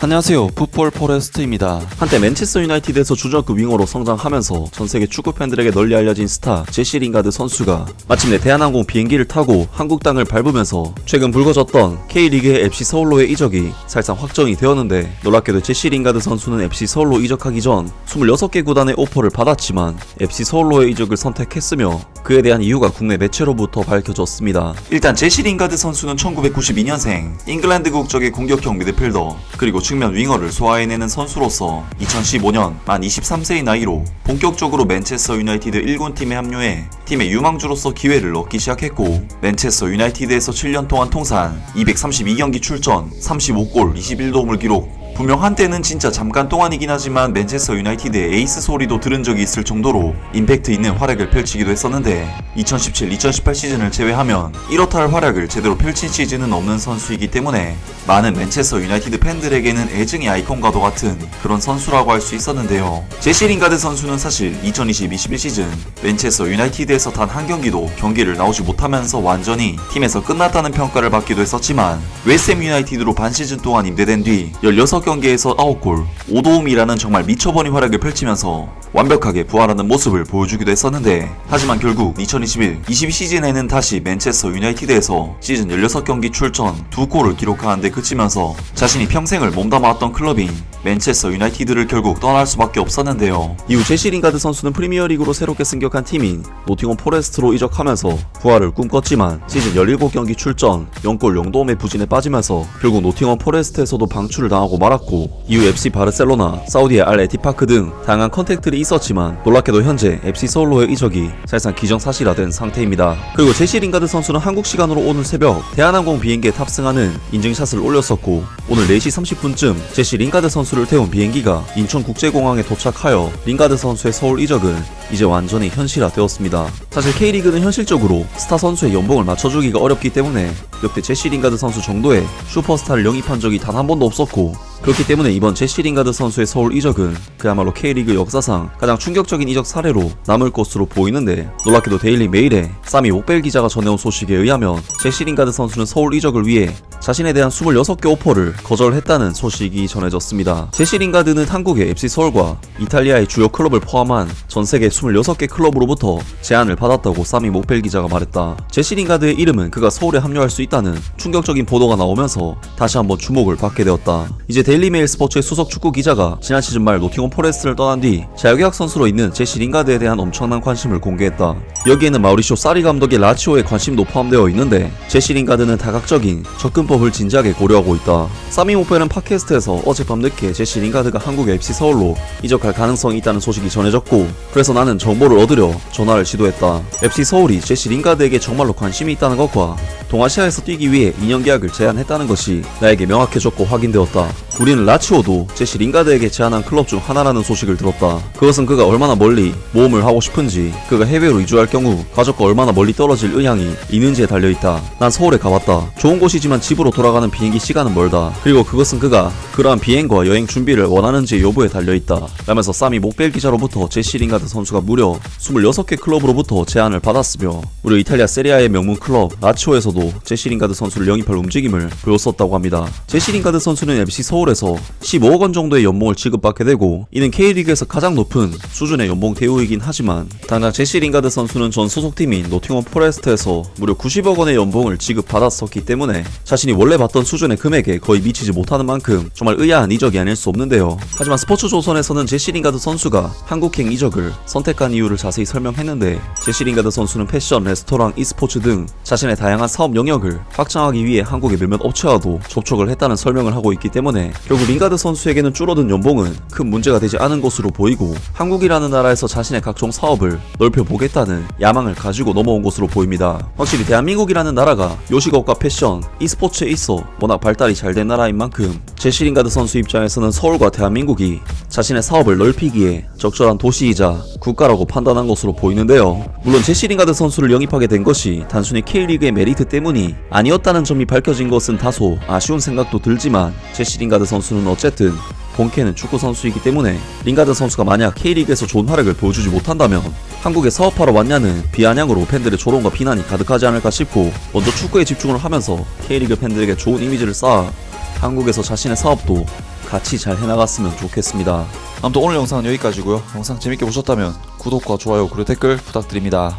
안녕하세요. 풋볼 포레스트입니다. 한때 맨체스터 유나이티드에서 주전급 윙어로 성장하면서 전 세계 축구 팬들에게 널리 알려진 스타 제시 링가드 선수가 마침내 대한항공 비행기를 타고 한국 땅을 밟으면서 최근 불거졌던 K리그의 FC 서울로의 이적이 사실상 확정이 되었는데 놀랍게도 제시 링가드 선수는 FC 서울로 이적하기 전 26개 구단의 오퍼를 받았지만 FC 서울로의 이적을 선택했으며 그에 대한 이유가 국내 매체로부터 밝혀졌습니다. 일단 제시 링가드 선수는 1992년생 잉글랜드 국적의 공격형 미드필더 그리고 측면 윙어를 소화해내는 선수로서 2015년 만 23세의 나이로 본격적으로 맨체스터 유나이티드 1군 팀에 합류해 팀의 유망주로서 기회를 얻기 시작했고 맨체스터 유나이티드에서 7년 동안 통산 232경기 출전 35골 21도움을 기록 분명 한때는 진짜 잠깐 동안이긴 하지만 맨체스터 유나이티드의 에이스 소리도 들은 적이 있을 정도로 임팩트 있는 활약을 펼치기도 했었는데 2017-2018 시즌을 제외하면 이렇다 할 활약을 제대로 펼친 시즌은 없는 선수이기 때문에 많은 맨체스터 유나이티드 팬들에게는 애증의 아이콘과도 같은 그런 선수라고 할 수 있었는데요. 제시 링가드 선수는 사실 2020-21 시즌 맨체스터 유나이티드에서 단 한 경기도 경기를 나오지 못하면서 완전히 팀에서 끝났다는 평가를 받기도 했었지만 웨스햄 유나이티드로 반 시즌 동안 임대된 뒤 16 경기에서 9골, 5도움이라는 정말 미쳐버린 활약을 펼치면서 완벽하게 부활하는 모습을 보여주기도 했었는데 하지만 결국 2021, 22 시즌에는 다시 맨체스터 유나이티드에서 시즌 16경기 출전 2골을 기록하는데 그치면서 자신이 평생을 몸담아왔던 클럽인 맨체스터 유나이티드를 결국 떠날 수밖에 없었는데요. 이후 제시 링가드 선수는 프리미어리그로 새롭게 승격한 팀인 노팅엄 포레스트로 이적하면서 부활을 꿈꿨지만 시즌 17경기 출전 0골 0도움의 부진에 빠지면서 결국 노팅엄 포레스트에서도 방출을 당하고 말았고 이후 FC 바르셀로나, 사우디의 알 에티파크 등 다양한 컨택들이 있었지만 놀랍게도 현재 FC 서울로의 이적이 사실상 기정사실화된 상태입니다. 그리고 제시 링가드 선수는 한국 시간으로 오늘 새벽 대한항공 비행기에 탑승하는 인증샷을 올렸었고 오늘 4시 30분쯤 제시 링가드 선수를 태운 비행기가 인천국제공항에 도착하여 링가드 선수의 서울 이적은 이제 완전히 현실화되었습니다. 사실 K리그는 현실적으로 스타 선수의 연봉을 맞춰주기가 어렵기 때문에 역대 제시 링가드 선수 정도의 슈퍼스타를 영입한 적이 단 한 번도 없었고 그렇기 때문에 이번 제시 링가드 선수의 서울 이적은 그야말로 K리그 역사상 가장 충격적인 이적 사례로 남을 것으로 보이는데 놀랍게도 데일리 메일에 사미 옥벨 기자가 전해온 소식에 의하면 제시 링가드 선수는 서울 이적을 위해 자신에 대한 26개 오퍼를 거절했다는 소식이 전해졌습니다. 제시 링가드는 한국의 FC 서울과 이탈리아의 주요 클럽을 포함한 전 세계 26개 클럽으로부터 제안을 받았다고 사미 목벨 기자가 말했다. 제시 링가드의 이름은 그가 서울에 합류할 수 있다는 충격적인 보도가 나오면서 다시 한번 주목을 받게 되었다. 이제 데일리메일 스포츠의 수석 축구 기자가 지난 시즌 말 노팅엄 포레스트를 떠난 뒤 자유계약 선수로 있는 제시 링가드에 대한 엄청난 관심을 공개했다. 여기에는 마우리쇼 사리 감독의 라치오의 관심도 포함되어 있는데 제시 링가드는 다각적인 접근법 을 진지하게 고려하고 있다. 사미 모페는 팟캐스트에서 어젯밤 늦게 제시 링가드가 한국의 FC 서울로 이적할 가능성이 있다는 소식이 전해졌고 그래서 나는 정보를 얻으려 전화를 시도했다. FC 서울이 제시 링가드에게 정말로 관심이 있다는 것과 동아시아에서 뛰기 위해 2년 계약을 제안했다는 것이 나에게 명확해졌고 확인되었다. 우리는 라치오도 제시 링가드에게 제안한 클럽 중 하나라는 소식을 들었다. 그것은 그가 얼마나 멀리 모험을 하고 싶은지, 그가 해외로 이주할 경우 가족과 얼마나 멀리 떨어질 의향이 있는지에 달려있다. 난 서울에 가봤다. 좋은 곳이지만 집으로 돌아가는 비행기 시간은 멀다. 그리고 그것은 그가 그러한 비행과 여행 준비를 원하는지 여부에 달려있다. 라면서 사미 목벨 기자로부터 제시 링가드 선수가 무려 26개 클럽으로부터 제안을 받았으며 무려 이탈리아 세리아의 명문 클럽 라치오에서도 제시 링가드 선수를 영입할 움직임을 보였었다고 합니다. 제시 링가드 선수는 FC 서울 에서 15억 원 정도의 연봉을 지급받게 되고 이는 K리그에서 가장 높은 수준의 연봉 대우이긴 하지만 당장 제시 링가드 선수는 전 소속팀인 노팅엄 포레스트에서 무려 90억 원의 연봉을 지급받았었기 때문에 자신이 원래 받던 수준의 금액에 거의 미치지 못하는 만큼 정말 의아한 이적이 아닐 수 없는데요. 하지만 스포츠 조선에서는 제시 링가드 선수가 한국행 이적을 선택한 이유를 자세히 설명했는데 제시 링가드 선수는 패션, 레스토랑, e스포츠 등 자신의 다양한 사업 영역을 확장하기 위해 한국의 몇몇 업체와도 접촉을 했다는 설명을 하고 있기 때문에 결국 링가드 선수에게는 줄어든 연봉은 큰 문제가 되지 않은 것으로 보이고 한국이라는 나라에서 자신의 각종 사업을 넓혀보겠다는 야망을 가지고 넘어온 것으로 보입니다. 확실히 대한민국이라는 나라가 요식업과 패션, e스포츠에 있어 워낙 발달이 잘 된 나라인 만큼 제시 링가드 선수 입장에서는 서울과 대한민국이 자신의 사업을 넓히기에 적절한 도시이자 국가라고 판단한 것으로 보이는데요. 물론 제시 링가드 선수를 영입하게 된 것이 단순히 K리그의 메리트 때문이 아니었다는 점이 밝혀진 것은 다소 아쉬운 생각도 들지만 제시 링가드 선수는 어쨌든 본캐는 축구 선수이기 때문에 링가드 선수가 만약 K리그에서 좋은 활약을 보여주지 못한다면 한국에 사업하러 왔냐는 비아냥으로 팬들의 조롱과 비난이 가득하지 않을까 싶고 먼저 축구에 집중을 하면서 K리그 팬들에게 좋은 이미지를 쌓아 한국에서 자신의 사업도 같이 잘 해나갔으면 좋겠습니다. 아무튼 오늘 영상은 여기까지고요. 영상 재밌게 보셨다면 구독과 좋아요 그리고 댓글 부탁드립니다.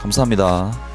감사합니다.